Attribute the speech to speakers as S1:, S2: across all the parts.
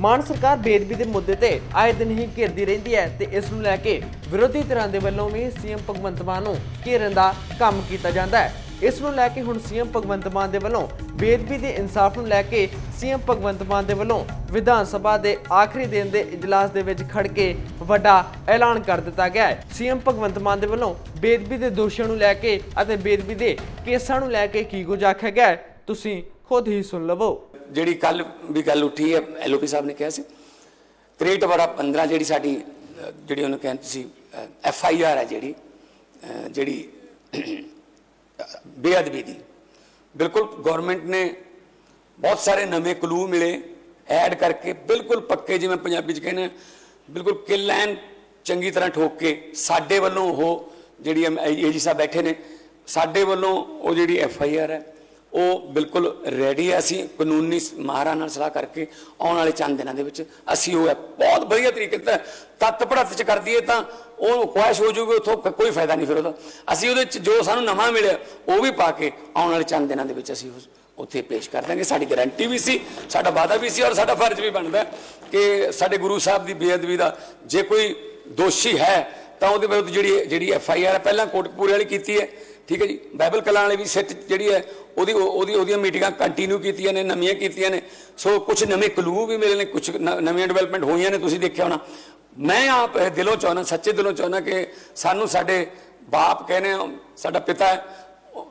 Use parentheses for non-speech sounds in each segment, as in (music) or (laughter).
S1: ਮਾਨ ਸਰਕਾਰ ਬੇਦਬੀ ਦੇ ਮੁੱਦੇ ਤੇ ਆਏ ਦਿਨ ਹੀ ਘਿਰਦੀ ਰਹਿੰਦੀ ਹੈ ਤੇ ਇਸ ਨੂੰ ਲੈ ਕੇ ਵਿਰੋਧੀ ਧਿਰਾਂ ਦੇ ਵੱਲੋਂ ਵੀ ਸੀਐਮ ਭਗਵੰਤ ਮਾਨ ਨੂੰ ਘੇਰਨ ਦਾ ਕੰਮ ਕੀਤਾ ਜਾਂਦਾ ਹੈ। ਇਸ ਨੂੰ ਲੈ ਕੇ ਹੁਣ ਸੀਐਮ ਭਗਵੰਤ ਮਾਨ ਦੇ ਵੱਲੋਂ ਬੇਦਬੀ ਦੇ ਇਨਸਾਫ ਨੂੰ ਲੈ ਕੇ ਸੀਐਮ ਭਗਵੰਤ ਮਾਨ ਦੇ ਵੱਲੋਂ ਵਿਧਾਨ ਸਭਾ ਦੇ ਆਖਰੀ ਦਿਨ ਦੇ ਇਜਲਾਸ ਦੇ ਵਿੱਚ ਖੜ ਕੇ ਵੱਡਾ ਐਲਾਨ ਕਰ ਦਿੱਤਾ ਗਿਆ ਹੈ। ਸੀਐਮ ਭਗਵੰਤ ਮਾਨ ਦੇ ਵੱਲੋਂ ਬੇਦਬੀ ਦੇ ਦੋਸ਼ੀਆਂ ਨੂੰ ਲੈ ਕੇ ਅਤੇ ਬੇਦਬੀ ਦੇ ਕੇਸਾਂ ਨੂੰ ਲੈ ਕੇ ਕੀ ਕੁਝ ਆਖਿਆ ਗਿਆ ਹੈ, ਤੁਸੀਂ ਖੁਦ ਹੀ ਸੁਣ ਲਵੋ।
S2: ਜਿਹੜੀ ਕੱਲ ਵੀ ਗੱਲ ਉੱਠੀ ਹੈ ਐਲਓਪੀ ਸਾਹਿਬ ਨੇ ਕਿਹਾ ਸੀ ਕ੍ਰੀਏਟ ਬੜਾ 15 ਜਿਹੜੀ ਸਾਡੀ ਜਿਹੜੀ ਉਹਨੂੰ ਕਹਿੰਦੇ ਸੀ ਐਫ ਆਈ ਆਰ ਹੈ ਜਿਹੜੀ ਜਿਹੜੀ ਬੇਅਦਬੀ ਦੀ। ਬਿਲਕੁਲ ਗਵਰਨਮੈਂਟ ਨੇ ਬਹੁਤ ਸਾਰੇ ਨਵੇਂ ਕਲੂ ਮਿਲੇ ਐਡ ਕਰਕੇ ਬਿਲਕੁਲ ਪੱਕੇ ਜਿਵੇਂ ਪੰਜਾਬੀ ਚ ਕਹਿੰਦੇ ਆ, ਬਿਲਕੁਲ ਕਿਲ ਐਨ ਚੰਗੀ ਤਰ੍ਹਾਂ ਠੋਕ ਕੇ ਸਾਡੇ ਵੱਲੋਂ ਉਹ ਜਿਹੜੀ ਏਜੀ ਸਾਹਿਬ ਬੈਠੇ ਨੇ ਸਾਡੇ ਵੱਲੋਂ ਉਹ ਜਿਹੜੀ ਐਫ ਆਈ ਆਰ ਹੈ ਉਹ ਬਿਲਕੁਲ ਰੈਡੀ ਹੈ ਅਸੀਂ ਕਾਨੂੰਨੀ ਮਾਹਰਾਂ ਨਾਲ ਸਲਾਹ ਕਰਕੇ ਆਉਣ ਵਾਲੇ ਚੰਦ ਦਿਨਾਂ ਦੇ ਵਿੱਚ ਅਸੀਂ ਉਹ ਹੈ, ਬਹੁਤ ਵਧੀਆ ਤਰੀਕੇ ਤੇ ਤੱਤ ਪੜਤ ਚ ਕਰ ਦਈਏ ਤਾਂ ਉਹ ਖੁਆਇਸ਼ ਹੋ ਜੂਗੀ ਉਥੋਂ ਕੋਈ ਫਾਇਦਾ ਨਹੀਂ ਫਿਰ ਉਹਦਾ। ਅਸੀਂ ਉਹਦੇ ਚ ਜੋ ਸਾਨੂੰ ਨਵਾਂ ਮਿਲਿਆ, ਉਹ ਵੀ ਪਾ ਕੇ ਆਉਣ ਵਾਲੇ ਚੰਦ ਦਿਨਾਂ ਦੇ ਵਿੱਚ ਅਸੀਂ ਉਸ- ਉੱਥੇ ਪੇਸ਼ ਕਰ ਦਾਂਗੇ। ਸਾਡੀ ਗਾਰੰਟੀ ਵੀ ਸੀ, ਸਾਡਾ ਵਾਅਦਾ ਵੀ ਸੀ ਔਰ ਸਾਡਾ ਫਰਜ਼ ਵੀ ਬਣਦਾ ਕਿ ਸਾਡੇ ਗੁਰੂ ਸਾਹਿਬ ਦੀ ਬੇਅਦਬੀ ਦਾ ਜੇ ਕੋਈ ਦੋਸ਼ੀ ਹੈ, ਤਾਂ ਉਹਦੇ ਵਿਰੁੱਧ ਜਿਹੜੀ ਜਿਹੜੀ ਐਫ ਆਈ ਆਰ ਪਹਿਲਾਂ ਕੋਟਕਪੂਰੇ ਵਾਲੀ ਕੀਤੀ ਹੈ ਠੀਕ ਹੈ ਜੀ? ਬਾਈਬਲ ਕਲਾਂ ਵਾਲੇ ਵੀ ਸਿੱਟ ਜਿਹੜੀ ਹੈ, ਉਹਦੀ ਉਹਦੀ ਉਹਦੀਆਂ ਮੀਟਿੰਗਾਂ ਕੰਟੀਨਿਊ ਕੀਤੀਆਂ ਨੇ, ਨਵੀਆਂ ਕੀਤੀਆਂ ਨੇ। ਸੋ ਕੁਝ ਨਵੇਂ ਕਲੂ ਵੀ ਮਿਲੇ ਨੇ ਕੁਝ ਨਵੀਆਂ ਡਿਵੈਲਪਮੈਂਟ ਹੋਈਆਂ ਨੇ, ਤੁਸੀਂ ਦੇਖਿਆ ਹੋਣਾ। ਮੈਂ ਆਪ ਦਿਲੋਂ ਚਾਹੁੰਦਾ, ਸੱਚੇ ਦਿਲੋਂ ਚਾਹੁੰਦਾ ਕਿ ਸਾਨੂੰ ਸਾਡੇ ਬਾਪ ਕਹਿੰਦੇ ਆ, ਸਾਡਾ ਪਿਤਾ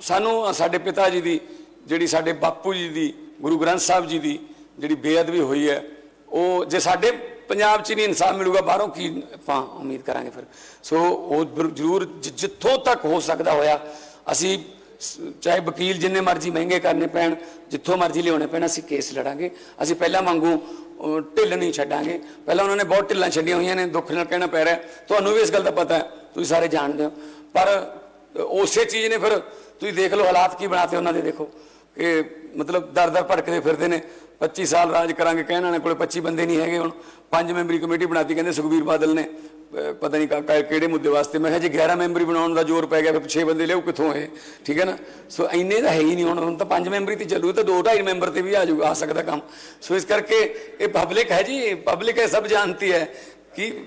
S2: ਸਾਨੂੰ, ਸਾਡੇ ਪਿਤਾ ਜੀ ਦੀ ਜਿਹੜੀ ਸਾਡੇ ਬਾਪੂ ਜੀ ਦੀ, ਗੁਰੂ ਗ੍ਰੰਥ ਸਾਹਿਬ ਜੀ ਦੀ ਜਿਹੜੀ ਬੇਅਦਬੀ ਹੋਈ ਹੈ, ਉਹ ਜੇ ਸਾਡੇ ਪੰਜਾਬ 'ਚ ਨਹੀਂ ਇਨਸਾਫ ਮਿਲੂਗਾ, ਬਾਹਰੋਂ ਕੀ ਆਪਾਂ ਉਮੀਦ ਕਰਾਂਗੇ ਫਿਰ। ਸੋ ਉਹ ਜ਼ਰੂਰ ਜਿੱਥੋਂ ਤੱਕ ਹੋ ਸਕਦਾ ਹੋਇਆ, ਅਸੀਂ ਚਾਹੇ ਵਕੀਲ ਜਿੰਨੇ ਮਰਜ਼ੀ ਮਹਿੰਗੇ ਕਰਨੇ ਪੈਣ, ਜਿੱਥੋਂ ਮਰਜ਼ੀ ਲਿਆਉਣੇ ਪੈਣ, ਅਸੀਂ ਕੇਸ ਲੜਾਂਗੇ। ਅਸੀਂ ਪਹਿਲਾਂ ਵਾਂਗੂ ਢਿੱਲ ਨਹੀਂ ਛੱਡਾਂਗੇ। ਪਹਿਲਾਂ ਉਹਨਾਂ ਨੇ ਬਹੁਤ ਢਿੱਲਾਂ ਛੱਡੀਆਂ ਹੋਈਆਂ ਨੇ, ਦੁੱਖ ਨਾਲ ਕਹਿਣਾ ਪੈ ਰਿਹਾ। ਤੁਹਾਨੂੰ ਵੀ ਇਸ ਗੱਲ ਦਾ ਪਤਾ ਹੈ, ਤੁਸੀਂ ਸਾਰੇ ਜਾਣਦੇ ਹੋ। ਪਰ, ਉਸੇ ਚੀਜ਼ ਨੇ ਫਿਰ ਤੁਸੀਂ ਦੇਖ ਲਓ ਹਾਲਾਤ ਕੀ ਬਣਾਤੇ ਉਹਨਾਂ ਦੇ ਦੇਖੋ। ਕਿ ਮਤਲਬ ਦਰ ਦਰ ਭੜਕਦੇ ਫਿਰਦੇ ਨੇ। 25 ਸਾਲ ਰਾਜ ਕਰਾਂਗੇ, ਕਹਿਣ ਵਾਲੇ ਕੋਲੇ 25 ਬੰਦੇ ਨਹੀਂ ਹੈਗੇ ਹੁਣ। ਪੰਜ ਮੈਂਬਰੀ ਕਮੇਟੀ ਬਣਾਤੀ, ਕਹਿੰਦੇ ਸੁਖਬੀਰ ਬਾਦਲ ਨੇ। ਪਤਾ ਨਹੀਂ ਕਾ- ਕਿਹੜੇ ਮੁੱਦੇ ਵਾਸਤੇ। ਮੈਂ ਕਿਹਾ ਜੇ 11 ਮੈਂਬਰੀ ਬਣਾਉਣ ਦਾ ਜ਼ੋਰ ਪੈ ਗਿਆ, ਫਿਰ 6 ਬੰਦੇ ਲਿਆਓ, ਕਿੱਥੋਂ ਇਹ? ਠੀਕ ਹੈ ਨਾ? ਸੋ ਇੰਨੇ ਤਾਂ ਹੈ ਹੀ ਨਹੀਂ ਹੁਣ। ਹੁਣ ਤਾਂ ਪੰਜ ਮੈਂਬਰੀ ਤੇ ਚੱਲੂ, ਤਾਂ 2 2.5 ਮੈਂਬਰ ਤੇ ਵੀ ਆ ਜਾਊਗਾ, ਆ ਸਕਦਾ ਕੰਮ। ਸੋ ਇਸ ਕਰਕੇ ਇਹ ਪਬਲਿਕ ਹੈ ਜੀ ਪਬਲਿਕ ਹੈ, ਸਭ ਜਾਣਤੀ ਹੈ ਕਿ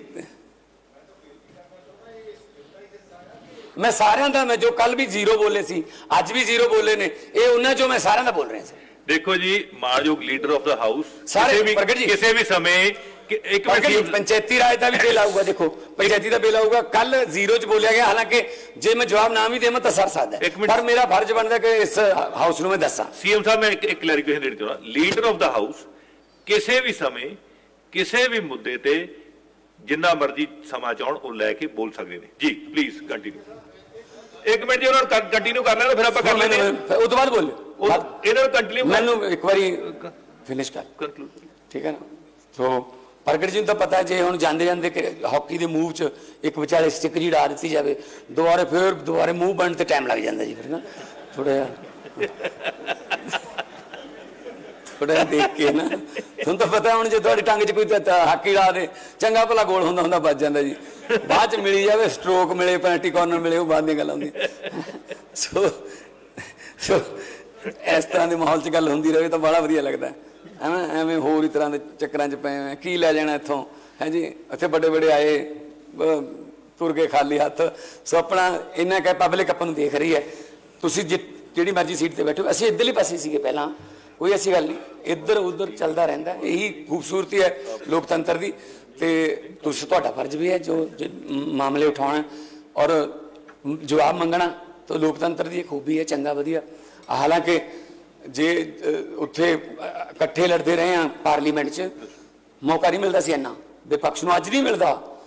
S2: ਮੈਂ ਸਾਰਿਆਂ ਦਾ, ਮੈਂ ਜੋ ਕੱਲ ਵੀ ਜ਼ੀਰੋ ਬੋਲੇ ਸੀ, ਅੱਜ ਵੀ ਜ਼ੀਰੋ ਬੋਲੇ ਨੇ, ਇਹ ਉਹਨਾਂ ਚੋਂ ਮੈਂ ਸਾਰਿਆਂ ਦਾ ਬੋਲ ਰਿਹਾ ਸੀ।
S3: ਦੇਖੋ ਜੀ ਮਾਨਯੋਗ ਲੀਡਰ ਆਫ ਦਾ ਹਾਊਸ
S2: ਸਾਰੇ
S3: ਕਿਸੇ ਵੀ
S2: ਪ੍ਰਗਟ ਜੀ।
S3: ਕਿਸੇ ਵੀ ਸਮੇਂ ਕਿ- ਇੱਕ
S2: ਪੰਚਾਇਤੀ ਰਾਜ ਦਾ ਵੀ ਬਿੱਲ ਆਊਗਾ ਦੇਖੋ। ਪੰਚਾਇਤੀ ਦਾ ਬਿੱਲ ਆਊਗਾ। ਕੱਲ ਜ਼ੀਰੋ ਚ ਬੋਲਿਆ ਗਿਆ ਹਾਲਾਂਕਿ ਜੇ ਮੈਂ ਜਵਾਬ ਨਾ ਵੀ ਦੇਵਾਂ ਤਾਂ ਸਰ
S3: ਮਿੰਟ।
S2: ਪਰ ਮੇਰਾ ਫਰਜ਼ ਬਣਦਾ ਕਿ ਇਸ ਹਾਊਸ ਨੂੰ ਮੈਂ ਦੱਸਾਂ।
S3: ਸੀਐਮ ਸਾਹਿਬ ਮੈਂ ਇੱਕ ਕਲੈਰੀਫਿਕੇਸ਼ਨ ਦੇਣਾ ਚਾਹੁੰਦਾ ਲੀਡਰ ਆਫ ਦਾ ਹਾਊਸ ਕਿਸੇ ਵੀ ਸਮੇਂ ਕਿਸੇ ਵੀ ਮੁੱਦੇ ਤੇ ਜਿੰਨਾ ਮਰਜ਼ੀ ਸਮਾਂ ਚਾਹਣ ਉਹ ਲੈ ਕੇ ਬੋਲ ਸਕਦੇ ਨੇ। ਜੀ ਪਲੀਜ਼ ਕੰਟੀਨਿਊ ਇੱਕ ਮਿੰਟ ਜੀ ਉਹਨਾਂ ਨੂੰ ਕੰਟੀਨਿਊ ਕਰ ਲੈਣਾ ਫਿਰ ਆਪਾਂ ਕਰ ਲੈਂਦੇ ਹਾਂ।
S2: ਉਹ ਤੋਂ ਬਾਅਦ ਬੋਲਿਓ।
S3: ਉਹ- ਇਹਨਾਂ ਨੂੰ ਕੰਟੀਨਿਊ
S2: ਮੈਨੂੰ ਇੱਕ ਵਾਰੀ ਫਿਨਿਸ਼ ਕਰ।
S3: ਕੰਕਲੂਡ
S2: ਠੀਕ ਹੈ ਨਾ? ਸੋ ਪ੍ਰਗਟ ਜੀ ਨੂੰ ਤਾਂ ਪਤਾ ਜੇ ਹੁਣ ਜਾਂਦੇ ਜਾਂਦੇ ਹਾਕੀ ਦੇ ਮੂਵ 'ਚ ਇੱਕ ਵਿਚਾਲੇ ਸਟਿਕ ਜੀ ਡਾ ਦਿੱਤੀ ਜਾਵੇ ਦੁਬਾਰੇ ਫਿਰ ਦੁਬਾਰੇ ਮੂਵ ਬਣਨ ਤੇ ਟਾਈਮ ਲੱਗ ਜਾਂਦਾ ਜੀ ਫਿਰ ਨਾ। ਥੋੜਾ ਥੋੜਾ ਦੇਖ ਕੇ ਨਾ। ਤੁਹਾਨੂੰ ਤਾਂ ਪਤਾ ਹੁਣ ਜੇ ਤੁਹਾਡੀ ਟੰਗ 'ਚ ਕੋਈ ਹਾਕੀ ਡਾ ਦੇ ਚੰਗਾ ਭਲਾ ਗੋਲ ਹੁੰਦਾ ਹੁੰਦਾ ਵੱਜ ਜਾਂਦਾ ਜੀ। ਬਾਅਦ 'ਚ ਮਿਲੀ ਜਾਵੇ ਸਟ੍ਰੋਕ ਮਿਲੇ ਪੈਂਟੀ ਕਾਰਨਰ ਮਿਲੇ ਉਹ ਬਾਅਦ ਦੀਆਂ ਗੱਲਾਂ ਹੁੰਦੀਆਂ। ਸੋ ਸੋ ਇਸ ਤਰ੍ਹਾਂ ਦੇ ਮਾਹੌਲ 'ਚ ਗੱਲ ਹੁੰਦੀ ਰਹੇ ਤਾਂ ਬੜਾ ਵਧੀਆ ਲੱਗਦਾ। ਹੈ। ਐਵੇਂ ਐਵੇਂ ਹੋਰ ਹੀ ਤਰ੍ਹਾਂ ਦੇ ਚੱਕਰਾਂ 'ਚ ਪਏ ਹੋਏ। ਕੀ ਲੈ ਜਾਣਾ ਇੱਥੋਂ? ਹੈ ਜੀ, ਇੱਥੇ ਵੱਡੇ ਵੱਡੇ ਆਏ ਤੁਰ ਕੇ ਖਾਲੀ ਹੱਥ। ਸੋ ਆਪਣਾ ਇੰਨਾ ਕਹਿ ਪਬਲਿਕ ਆਪਾਂ ਨੂੰ ਦੇਖ ਰਹੀ ਹੈ। ਤੁਸੀਂ ਜਿ- ਜਿਹੜੀ ਮਰਜ਼ੀ ਸੀਟ ਤੇ ਬੈਠੋ। ਅਸੀਂ ਇੱਧਰਲੀ ਪਾਸੇ ਸੀਗੇ ਪਹਿਲਾਂ। ਕੋਈ ਐਸੀ ਗੱਲ ਨਹੀਂ। ਇੱਧਰ ਉੱਧਰ ਚੱਲਦਾ ਰਹਿੰਦਾ। ਇਹੀ ਖੂਬਸੂਰਤੀ ਹੈ ਲੋਕਤੰਤਰ ਦੀ। ਤੇ ਤੁਸੀਂ, ਤੁਹਾਡਾ ਫਰਜ਼ ਵੀ ਹੈ ਜੋ ਮਾਮਲੇ ਉਠਾਉਣਾ। ਔਰ ਜਵਾਬ ਮੰਗਣਾ। ਤਾਂ ਲੋਕਤੰਤਰ ਦੀ ਇੱਕ ਖੂਬੀ ਹੈ, ਚੰਗਾ, ਵਧੀਆ। ਹਾਲਾਂਕਿ ਜੇ ਉੱਥੇ ਇਕੱਠੇ ਲੜਦੇ ਰਹੇ ਆ ਪਾਰਲੀਮੈਂਟ 'ਚ, ਮੌਕਾ ਨਹੀਂ ਮਿਲਦਾ ਸੀ ਇੰਨਾ। ਵਿਪਕਸ਼ ਨੂੰ ਅੱਜ ਨਹੀਂ ਮਿਲਦਾ।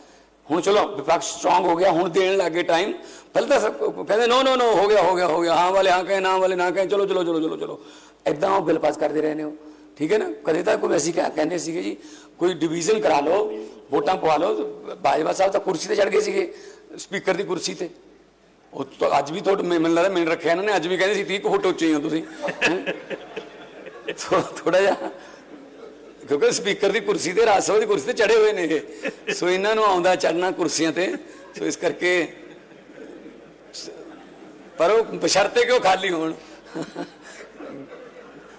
S2: ਹੁਣ ਚਲੋ, ਵਿਪਕਸ਼ ਸਟਰੋਂਗ ਹੋ ਗਿਆ, ਹੁਣ ਦੇਣ ਲੱਗੇ ਟਾਈਮ ਪਹਿਲਾਂ ਤਾਂ ਸਭ, ਕਹਿੰਦੇ ਨੋ ਨੋ ਨੋ ਹੋ ਗਿਆ ਹੋ ਗਿਆ ਹੋ ਗਿਆ। ਹਾਂ ਵਾਲੇ, ਹਾਂ ਕਹੇ, ਨਾ ਵਾਲੇ, ਨਾ ਕਹੇ, ਚਲੋ ਚਲੋ ਚਲੋ ਚਲੋ ਚਲੋ। ਐਦਾਂ ਉਹ ਬਿੱਲ ਪਾਸ ਕਰਦੇ ਰਹੇ ਨੇ ਉਹ। ਠੀਕ ਹੈ ਨਾ? ਕਦੇ ਤਾਂ ਕੋਈ ਐਸੀ ਕਹਿ- ਕਹਿੰਦੇ ਸੀਗੇ ਜੀ, ਕੋਈ ਡਿਵੀਜ਼ਨ ਕਰਾ ਲਓ, ਵੋਟਾਂ ਪਵਾ ਲਓ। ਬਾਜਵਾ ਸਾਹਿਬ ਤਾਂ ਕੁਰਸੀ ਤੇ ਚੜ ਗਏ ਸੀਗੇ, ਸਪੀਕਰ ਦੀ ਕੁਰਸੀ ਤੇ। ਉਹ ਤਾਂ ਅੱਜ ਵੀ ਤੁਹਾਡੇ ਮੈਨੂੰ ਲੱਗਦਾ ਮੈਨੂੰ ਰੱਖਿਆ ਇਹਨਾਂ ਨੇ, ਅੱਜ ਵੀ ਕਹਿੰਦੇ ਸੀ 30 ਕੁ ਫੁੱਟ ਉੱਚੇ ਹੋ ਤੁਸੀਂ। ਥੋੜਾ ਜਿਹਾ। ਕਿਉਂਕਿ ਸਪੀਕਰ ਦੀ ਕੁਰਸੀ ਤੇ, ਰਾਜ ਸਭਾ ਦੀ ਕੁਰਸੀ ਤੇ ਚੜੇ ਹੋਏ ਨੇ ਇਹ। ਸੋ ਇਹਨਾਂ ਨੂੰ ਆਉਂਦਾ ਚੜਨਾ ਕੁਰਸੀਆਂ ਤੇ। ਸੋ ਇਸ ਕਰਕੇ ਪਰ ਉਹ ਬਸ਼ਰਤੇ ਕਿਉਂ ਖਾਲੀ ਹੋਣ?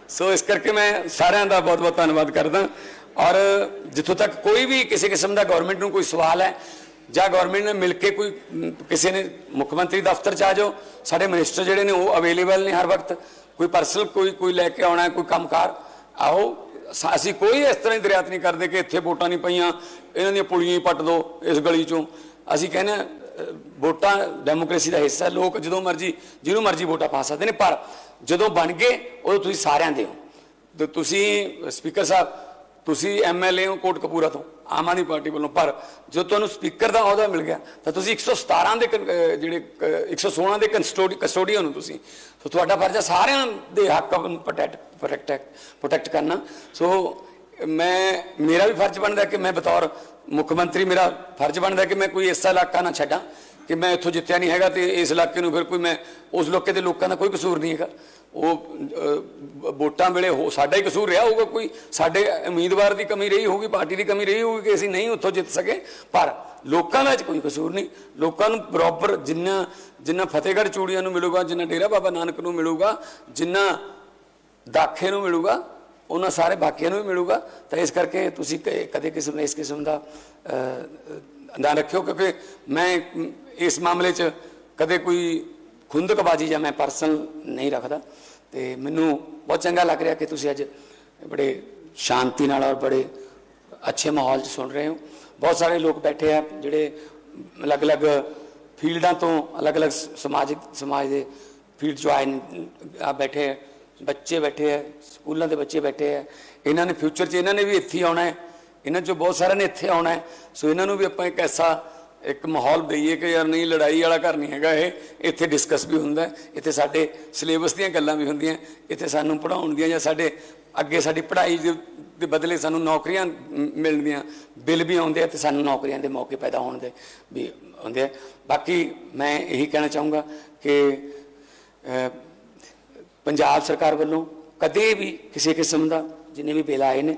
S2: ਸੋ ਇਸ ਕਰਕੇ ਮੈਂ ਸਾਰਿਆਂ ਦਾ ਬਹੁਤ ਬਹੁਤ ਧੰਨਵਾਦ ਕਰਦਾ। ਔਰ ਜਿੱਥੋਂ ਤੱਕ ਕੋਈ ਵੀ ਕਿਸੇ ਕਿਸਮ ਦਾ ਗਵਰਨਮੈਂਟ ਨੂੰ ਕੋਈ ਸਵਾਲ ਹੈ ਜਾਂ ਗਵਰਨਮੈਂਟ ਨੇ ਮਿਲ ਕੇ ਕੋਈ ਕਿਸੇ ਨੇ ਮੁੱਖ ਮੰਤਰੀ ਦਫ਼ਤਰ ਚ ਆ ਜਾਓ ਸਾਡੇ ਮਿਨਿਸਟਰ ਜਿਹੜੇ ਨੇ ਉਹ ਅਵੇਲੇਬਲ ਨੇ ਹਰ ਵਕਤ। ਕੋਈ ਪਰਸਨਲ ਕੋਈ ਕੋਈ ਲੈ ਕੇ ਆਉਣਾ ਕੋਈ ਕੰਮਕਾਰ। ਆਓ ਸ- ਅਸੀਂ ਕੋਈ ਇਸ ਤਰ੍ਹਾਂ ਦੀ ਦਰਿਆਤ ਨਹੀਂ ਕਰਦੇ ਕਿ ਇੱਥੇ ਵੋਟਾਂ ਨਹੀਂ ਪਈਆਂ ਇਹਨਾਂ ਦੀਆਂ ਪੁਲੀਆਂ ਹੀ ਪੱਟ ਦਿਓ ਇਸ ਗਲੀ ਚੋਂ। ਅਸੀਂ ਕਹਿੰਦੇ ਹਾਂ, ਵੋਟਾਂ ਡੈਮੋਕ੍ਰੇਸੀ ਦਾ ਹਿੱਸਾ ਲੋਕ ਜਦੋਂ ਮਰਜ਼ੀ ਜਿਹਨੂੰ ਮਰਜ਼ੀ ਵੋਟਾਂ ਪਾ ਸਕਦੇ ਨੇ ਪਰ ਜਦੋਂ ਬਣ ਗਏ ਉਦੋਂ ਤੁਸੀਂ ਸਾਰਿਆਂ ਦੇ ਹੋ। ਤੇ ਤੁਸੀਂ ਸਪੀਕਰ ਸਾਹਿਬ ਤੁਸੀਂ ਐਮਐਲਏ ਹੋ ਕੋਟ ਕਪੂਰਾ ਤੋਂ, ਆਮ ਆਦਮੀ ਪਾਰਟੀ ਵੱਲੋਂ, ਪਰ ਜੋ ਤੁਹਾਨੂੰ ਸਪੀਕਰ ਦਾ ਅਹੁਦਾ ਮਿਲ ਗਿਆ, ਤਾਂ ਤੁਸੀਂ 117 ਦੇ ਕਨ- ਅਹ ਜਿਹੜੇ ਅਹ 116 ਦੇ ਕਸਟੋਡੀ ਕਸਟੋਡੀਅਨ ਹੋ ਤੁਸੀਂ, ਸੋ ਤੁਹਾਡਾ ਫਰਜ਼ ਹੈ ਸਾਰਿਆਂ ਦੇ ਹੱਕ ਪ੍ਰੋਟੈਕਟ ਪ੍ਰੋਟੈਕਟ ਪ੍ਰੋਟੈਕਟ ਕਰਨਾ। ਸੋ ਮੈਂ, ਮੇਰਾ ਵੀ ਫਰਜ਼ ਬਣਦਾ ਕਿ ਮੈਂ ਬਤੌਰ ਮੁੱਖ ਮੰਤਰੀ, ਮੇਰਾ ਫਰਜ਼ ਬਣਦਾ ਕਿ ਮੈਂ ਕੋਈ ਐਸਾ ਇਲਾਕਾ ਨਾ ਛੱਡਾਂ। ਕਿ ਮੈਂ ਇੱਥੋਂ ਜਿੱਤਿਆ ਨਹੀਂ ਹੈਗਾ ਤੇ ਇਸ ਇਲਾਕੇ ਨੂੰ ਫਿਰ ਕੋਈ ਮੈਂ ਉਸ ਇਲਾਕੇ ਦੇ ਲੋਕਾਂ ਦਾ ਕੋਈ ਕਸੂਰ ਨਹੀਂ ਹੈਗਾ। ਉਹ ਵੋਟਾਂ ਵੇਲੇ ਹੋ ਸਾਡਾ ਹੀ ਕਸੂਰ ਰਿਹਾ ਹੋਊਗਾ ਕੋਈ ਸਾਡੇ ਉਮੀਦਵਾਰ ਦੀ ਕਮੀ ਰਹੀ ਹੋਊਗੀ ਪਾਰਟੀ ਦੀ ਕਮੀ ਰਹੀ ਹੋਊਗੀ ਕਿ ਅਸੀਂ ਨਹੀਂ ਉੱਥੋਂ ਜਿੱਤ ਸਕੇ। ਪਰ ਲੋਕਾਂ ਦਾ 'ਚ ਕੋਈ ਕਸੂਰ ਨਹੀਂ। ਲੋਕਾਂ ਨੂੰ ਬਰਾਬਰ ਜਿੰਨਾ ਜਿੰਨਾ ਫਤਿਹਗੜ੍ਹ ਚੂੜੀਆਂ ਨੂੰ ਮਿਲੂਗਾ ਜਿੰਨਾ ਡੇਰਾ ਬਾਬਾ ਨਾਨਕ ਨੂੰ ਮਿਲੂਗਾ ਜਿੰਨਾ ਦਾਖੇ ਨੂੰ ਮਿਲੂਗਾ ਉਹਨਾਂ ਸਾਰੇ ਬਾਕੀਆਂ ਨੂੰ ਵੀ ਮਿਲੂਗਾ। ਤਾਂ ਇਸ ਕਰਕੇ ਤੁਸੀਂ ਕ- ਕਦੇ ਕਿਸਮ ਇਸ ਕਿਸਮ ਦਾ ਅਹ, ਰੱਖਿਓ ਕਿਉਂਕਿ ਮੈਂ ਇਸ ਮਾਮਲੇ 'ਚ ਕਦੇ ਕੋਈ ਖੁੰਦਕਬਾਜੀ ਜਾਂ ਮੈਂ ਪਰਸਨਲ ਨਹੀਂ ਰੱਖਦਾ ਤੇ ਮੈਨੂੰ ਬਹੁਤ ਚੰਗਾ ਲੱਗ ਰਿਹਾ ਕਿ ਤੁਸੀਂ ਅੱਜ ਬੜੇ ਸ਼ਾਂਤੀ ਨਾਲ ਔਰ ਬੜੇ ਅੱਛੇ ਮਾਹੌਲ 'ਚ ਸੁਣ ਰਹੇ ਹੋ। ਬਹੁਤ ਸਾਰੇ ਲੋਕ ਬੈਠੇ ਆ ਜਿਹੜੇ ਅਲੱਗ-ਅਲੱਗ ਫੀਲਡਾਂ ਤੋਂ ਅਲੱਗ-ਅਲੱਗ ਸ- ਸਮਾਜਿਕ, ਸਮਾਜ ਦੇ ਫੀਲਡ 'ਚੋਂ ਆਏ ਆ ਬੈਠੇ ਆ, ਬੱਚੇ ਬੈਠੇ ਆ, ਸਕੂਲਾਂ ਦੇ ਬੱਚੇ ਬੈਠੇ ਆ। ਇਹਨਾਂ ਨੇ ਫਿਊਚਰ 'ਚ ਇਹਨਾਂ ਨੇ ਵੀ ਇੱਥੇ ਹੀ ਆਉਣਾ ਹੈ। ਇਹਨਾਂ 'ਚੋਂ ਬਹੁਤ ਸਾਰਿਆਂ ਨੇ ਇੱਥੇ ਆਉਣਾ ਹੈ। ਸੋ ਇਹਨਾਂ ਨੂੰ ਵੀ ਆਪਾਂ ਇੱਕ ਐਸਾ ਇੱਕ ਮਾਹੌਲ ਦਈਏ ਕਿ ਯਾਰ ਨਹੀਂ, ਲੜਾਈ ਵਾਲਾ ਘਰ ਨਹੀਂ ਹੈਗਾ ਇਹ। ਇੱਥੇ ਡਿਸਕਸ ਵੀ ਹੁੰਦਾ ਇੱਥੇ ਸਾਡੇ ਸਿਲੇਬਸ ਦੀਆਂ ਗੱਲਾਂ ਵੀ ਹੁੰਦੀਆਂ ਇੱਥੇ ਸਾਨੂੰ ਪੜ੍ਹਾਉਣ ਦੀਆਂ ਜਾਂ ਸਾਡੇ ਅੱਗੇ ਸਾਡੀ ਪੜ੍ਹਾਈ ਦੇ ਦੇ ਬਦਲੇ ਸਾਨੂੰ ਨੌਕਰੀਆਂ ਮ- ਮਿਲਦੀਆਂ ਬਿੱਲ ਵੀ ਆਉਂਦੇ ਆ ਤੇ ਸਾਨੂੰ ਨੌਕਰੀਆਂ ਦੇ ਮੌਕੇ ਪੈਦਾ ਹੋਣ ਦੇ ਵੀ ਹੁੰਦੇ ਆ। ਬਾਕੀ ਮੈਂ ਇਹੀ ਕਹਿਣਾ ਚਾਹੂੰਗਾ ਕਿ ਪੰਜਾਬ ਸਰਕਾਰ ਵੱਲੋਂ ਕਦੇ ਵੀ ਕਿਸੇ ਕਿਸਮ ਦਾ ਜਿੰਨੇ ਵੀ ਬਿੱਲ ਆਏ ਨੇ,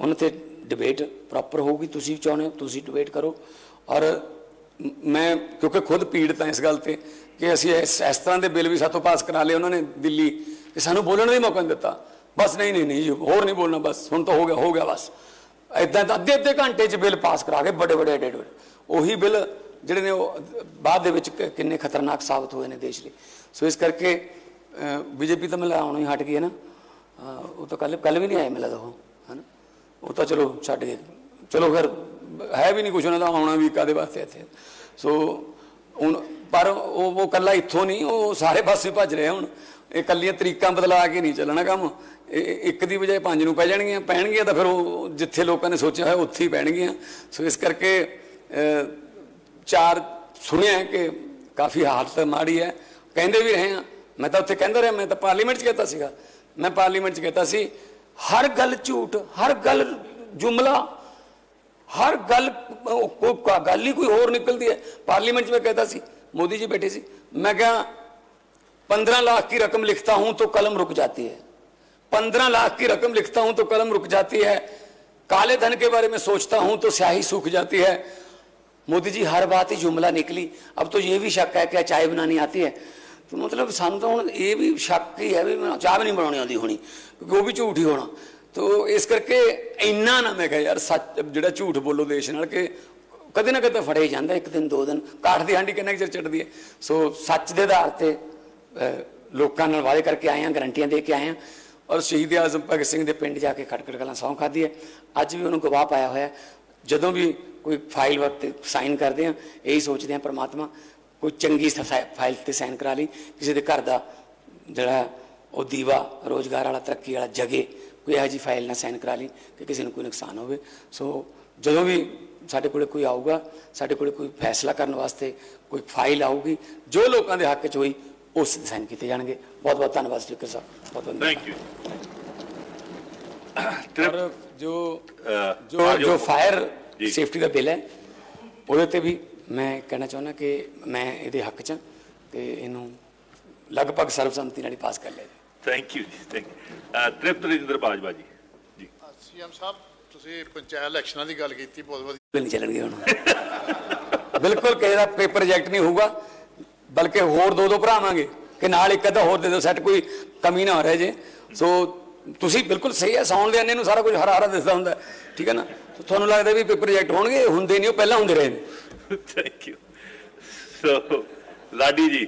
S2: ਉਹਨਾਂ ਤੇ ਡਿਬੇਟ ਪ੍ਰੋਪਰ ਹੋਊਗੀ। ਤੁਸੀਂ ਚਾਹੁੰਦੇ ਹੋ, ਤੁਸੀਂ ਡਿਬੇਟ ਕਰੋ। ਔਰ ਮੈਂ ਕਿਉਂਕਿ ਖੁਦ ਪੀੜਤ ਹਾਂ ਇਸ ਗੱਲ ਤੇ ਕਿ ਅਸੀਂ ਇਸ ਇਸ ਤਰ੍ਹਾਂ ਦੇ ਬਿੱਲ ਵੀ ਸਾਤੋਂ ਪਾਸ ਕਰਾ ਲਏ ਉਹਨਾਂ ਨੇ ਦਿੱਲੀ ਕਿ ਸਾਨੂੰ ਬੋਲਣ ਦਾ ਹੀ ਮੌਕਾ ਨਹੀਂ ਦਿੱਤਾ। ਬਸ ਨਹੀਂ ਨਹੀਂ ਨਹੀਂ ਜੀ, ਹੋਰ ਨਹੀਂ ਬੋਲਣਾ ਬਸ ਹੁਣ ਤਾਂ ਹੋ ਗਿਆ ਹੋ ਗਿਆ ਬਸ। ਇਦਾਂ ਤਾਂ ਅੱਧੇ ਅੱਧੇ ਘੰਟੇ 'ਚ ਬਿੱਲ ਪਾਸ ਕਰਾ ਕੇ ਬੜੇ ਬੜੇ ਐਡੇ ਐਡੇ ਉਹੀ ਬਿੱਲ ਜਿਹੜੇ ਨੇ ਉਹ ਬਾਅਦ ਦੇ ਵਿੱਚ ਕਿੰਨੇ ਖਤਰਨਾਕ ਸਾਬਤ ਹੋਏ ਨੇ ਦੇਸ਼ ਲਈ ਸੋ ਇਸ ਕਰਕੇ ਬੀਜੇਪੀ ਤਾਂ ਮਿਲਾ ਆਉਣੋਂ ਹੀ ਹਟ ਗਈ ਹੈ ਨਾ। ਉਹ ਤਾਂ ਕੱਲ ਕੱਲ ਵੀ ਨਹੀਂ ਆਏ ਮਿਲਾ ਉਹ ਹਨਾ? ਉਹ ਤਾਂ ਚਲੋ ਛੱਡ ਗਏ। ਚਲੋ ਫਿਰ ਹੈ ਵੀ ਨਹੀਂ ਕੁਛ ਉਹਨਾਂ ਦਾ ਆਉਣਾ ਵੀ ਕਾਦੇ ਵਾਸਤੇ ਇੱਥੇ। ਸੋ ਹੁਣ, ਪਰ ਉਹ ਉਹ ਕੱਲਾ ਇੱਥੋਂ ਨਹੀਂ, ਉਹ ਸਾਰੇ ਪਾਸੇ ਭੱਜ ਰਿਹਾ ਹੁਣ। ਇਹ ਕੱਲੀਆਂ ਤਰੀਕਾਂ ਬਦਲਾ ਕੇ ਨਹੀਂ ਚੱਲਣਾ ਕੰਮ। ਇਹ- ਇੱਕ ਦੀ ਬਜਾਏ ਪੰਜ ਨੂੰ ਪੈ ਜਾਣਗੀਆਂ, ਪੈਣਗੀਆਂ ਤਾਂ ਫਿਰ ਉਹ ਜਿੱਥੇ ਲੋਕਾਂ ਨੇ ਸੋਚਿਆ ਹੋਇਆ ਉੱਥੇ ਹੀ ਪੈਣਗੀਆਂ। ਸੋ ਇਸ ਕਰਕੇ ਚਾਰ ਸੁਣਿਆ ਕਿ ਕਾਫੀ ਹਾਲਤ ਮਾੜੀ ਹੈ। ਕਹਿੰਦੇ ਵੀ ਰਹੇ ਆ ਮੈਂ ਤਾਂ ਉੱਥੇ ਕਹਿੰਦਾ ਰਿਹਾ, ਮੈਂ ਤਾਂ ਪਾਰਲੀਮੈਂਟ 'ਚ ਕਹਿੰਦਾ ਸੀਗਾ। ਮੈਂ ਪਾਰਲੀਮੈਂਟ 'ਚ ਕਹਿੰਦਾ ਸੀ, ਹਰ ਗੱਲ ਝੂਠ, ਹਰ ਗੱਲ ਜੁਮਲਾ ਹਰ ਗੱਲ ਕੋਈ ਗੱਲ ਹੀ ਕੋਈ ਹੋਰ ਨਿਕਲਦੀ ਹੈ ਪਾਰਲੀਮੈਂਟ 'ਚ ਮੈਂ कहता ਸੀ ਮੋਦੀ ਜੀ ਬੈਠੇ ਸੀ ਮੈਂ ਕਿਹਾ 15 लाख की रकम लिखता हूं तो कलम रुक जाती है 15 लाख की रकम लिखता हूं तो कलम रुक जाती है काले धन के बारे में सोचता हूं तो स्याही सूख जाती है मोदी जी हर बात ही जुमला निकली अब तो ये भी शक है क्या चाय बनानी आती है तो मतलब ਸਾਨੂੰ ਤਾਂ ਹੁਣ ਇਹ ਵੀ ਸ਼ੱਕ ਹੀ ਹੈ ਵੀ ਚਾਹ ਵੀ ਨਹੀਂ ਬਣਾਉਣੀ ਆਉਂਦੀ ਹੋਣੀ ਕਿਉਂਕਿ ਉਹ ਵੀ ਝੂਠ ਹੀ ਹੋਣਾ ਤੋ ਇਸ ਕਰਕੇ ਇੰਨਾ ਨਾ ਮੈਂ ਕਿਹਾ ਯਾਰ ਸੱਚ, ਜਿਹੜਾ ਝੂਠ ਬੋਲੋ ਦੇਸ਼ ਨਾਲ ਕਿ ਕਦੇ ਨਾ ਕਦੇ ਫੜੇ ਜਾਂਦਾ, ਇੱਕ ਦਿਨ, ਦੋ ਦਿਨ, ਕਾਠ ਦੀ ਹਾਂਡੀ ਕਿੰਨਾ ਕੁ ਚਿਰ ਚੜਦੀ ਹੈ। ਸੋ ਸੱਚ ਦੇ ਆਧਾਰ ਤੇ ਲੋਕਾਂ ਨਾਲ ਵਾਅਦੇ ਕਰਕੇ ਆਏ ਹਾਂ, ਗਰੰਟੀਆਂ ਦੇ ਕੇ ਆਏ ਹਾਂ ਔਰ ਸ਼ਹੀਦ ਆਜ਼ਮ ਭਗਤ ਸਿੰਘ ਦੇ ਪਿੰਡ ਜਾ ਕੇ ਖਟਕੜ ਗੱਲਾਂ ਸਹੁੰ ਖਾਧੀ ਹੈ। ਅੱਜ ਵੀ ਉਹਨੂੰ ਗਵਾਹ ਪਾਇਆ ਹੋਇਆ ਜਦੋਂ ਵੀ ਕੋਈ ਫਾਈਲ ਵਕਤ ਸਾਈਨ ਕਰਦੇ ਆ ਇਹੀ ਸੋਚਦੇ ਆ ਪ੍ਰਮਾਤਮਾ ਕੋਈ ਚੰਗੀ ਫਾਈਲ ਤੇ ਸਾਈਨ ਕਰਾ ਲਈ, ਕਿਸੇ ਦੇ ਘਰ ਦਾ ਜਿਹੜਾ ਉਹ ਦੀਵਾ, ਰੋਜ਼ਗਾਰ ਵਾਲਾ, ਤਰੱਕੀ ਵਾਲਾ ਜਗੇ ਕੋਈ ਇਹੋ ਜਿਹੀ ਫਾਈਲ ਨਾ ਸਾਈਨ ਕਰਾ ਲਈ ਕਿ ਕਿਸੇ ਨੂੰ ਕੋਈ ਨੁਕਸਾਨ ਹੋਵੇ। ਸੋ ਜਦੋਂ ਵੀ ਸਾਡੇ ਕੋਲੇ ਕੋਈ ਆਊਗਾ ਸਾਡੇ ਕੋਲੇ ਕੋਈ ਫੈਸਲਾ ਕਰਨ ਵਾਸਤੇ ਕੋਈ ਫਾਈਲ ਆਊਗੀ ਜੋ ਲੋਕਾਂ ਦੇ ਹੱਕ 'ਚ ਹੋਈ ਉਸ ਦੇ ਸਾਈਨ ਕੀਤੇ ਜਾਣਗੇ। ਬਹੁਤ ਬਹੁਤ ਧੰਨਵਾਦ ਸਪੀਕਰ ਸਾਹਿਬ। ਬਹੁਤ ਬਹੁਤ
S3: ਥੈਂਕ ਯੂ
S2: ਜੋ ਜੋ। ਜੋ ਫਾਇਰ
S3: ਜੀ।
S2: ਸੇਫਟੀ ਦਾ ਬਿੱਲ ਹੈ ਉਹਦੇ ਤੇ ਵੀ ਮੈਂ ਕਹਿਣਾ ਚਾਹੁੰਦਾ ਕਿ ਮੈਂ ਇਹਦੇ ਹੱਕ 'ਚ ਤੇ ਇਹਨੂੰ ਲਗਭਗ ਸਰਬਸੰਮਤੀ ਨਾਲ ਹੀ ਪਾਸ ਕਰ ਲਿਆ ਜੀ
S3: ਥੈਂਕ ਯੂ ਜੀ thank you Tripat Rajinder Bajwa ji ji.
S4: CM ਸਾਹਿਬ ਤੁਸੀਂ ਪੰਚਾਇਤ ਇਲੈਕਸ਼ਨਾਂ ਦੀ ਗੱਲ ਕੀਤੀ ਬਹੁਤ ਵਧੀਆ।
S2: ਨਹੀਂ ਚੱਲਣਗੇ ਹੁਣ। (laughs) ਬਿਲਕੁਲ ਕਿਸੇ ਦਾ ਪੇਪਰ ਰਿਜੈਕਟ ਨਹੀਂ ਹੋਊਗਾ ਬਲਕਿ ਹੋਰ ਦੋ ਦੋ ਭਰਾਵਾਂਗੇ ਕਿ ਨਾਲ ਇੱਕ ਅੱਧਾ ਹੋਰ ਦੇ ਦਿਓ ਸੈੱਟ ਕੋਈ ਕਮੀ ਨਾ ਰਹੇ ਜੇ। ਸੋ ਤੁਸੀਂ ਬਿਲਕੁਲ ਸਹੀ ਹੈ ਸੌਣ ਦੇ ਅੰਨੇ ਨੂੰ ਸਾਰਾ ਕੁਝ ਹਰਾ ਹਰਾ ਦਿਸਦਾ ਹੁੰਦਾ ਠੀਕ ਹੈ ਨਾ? ਤੁਹਾਨੂੰ ਲੱਗਦਾ ਵੀ ਪ੍ਰੋਜੈਕਟ ਹੋਣਗੇ ਹੁੰਦੇ ਨਹੀਂ ਉਹ ਪਹਿਲਾਂ ਹੁੰਦੇ ਰਹੇ ਨੇ।
S3: ਥੈਂਕ ਯੂ ਸੋ ਲਾਡੀ ਜੀ